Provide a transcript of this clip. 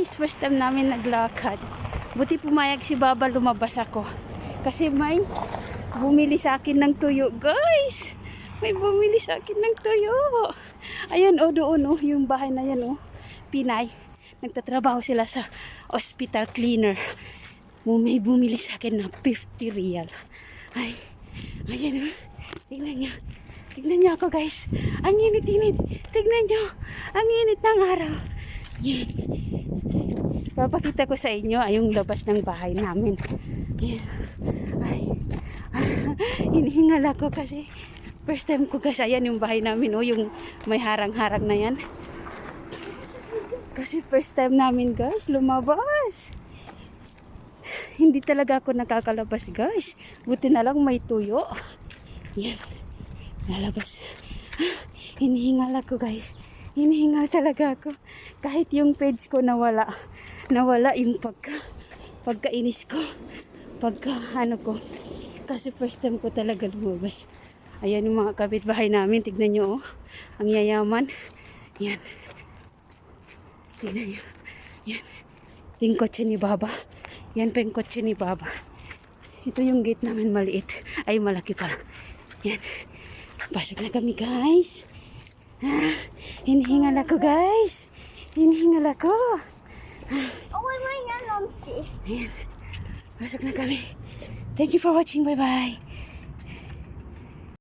guys. First time namin naglakad. Buti pumayag si Baba lumabas ako. Kasi may bumili sa akin ng tuyo. Guys! May bumili sa akin ng tuyo. Ayan o doon o. Yung bahay na yan o. Pinay. Nagtatrabaho sila sa hospital cleaner. May bumili sa akin ng 50 real. Ay. Ayan o. Tingnan niyo. Tignan niyo ako guys. Ang init-init. Tignan niyo. Ang init ng araw. Yan. Papakita ko sa inyo ay yung labas ng bahay namin. Yan. Ay. Hinihingal ako kasi first time ko guys. Ayan yung bahay namin. Oh, yung may harang-harang na yan. Kasi first time namin guys lumabas. Hindi talaga ako nakakalabas guys. Buti na lang may tuyo. Yan. Lalabas. Hinihingal ako guys. Hinihingal talaga ako. Kahit yung page ko nawala. Nawala yung pagka, pagkainis ko. Pagka ano ko. Kasi first time ko talaga lumabas. Ayan yung mga kapitbahay namin. Tignan nyo oh. Ang yayaman. Yan. Tignan nyo. Yan. Yung kotse ni Baba. Yan pa yung kotse ni Baba. Ito yung gate namin maliit. Ay, malaki pala. Yan. Pasok na kami, guys. Ah, hinihingal ako, guys. Hinihingal ako. Oh, wait, my mom see. Ayan. Pasok na kami. Thank you for watching. Bye-bye.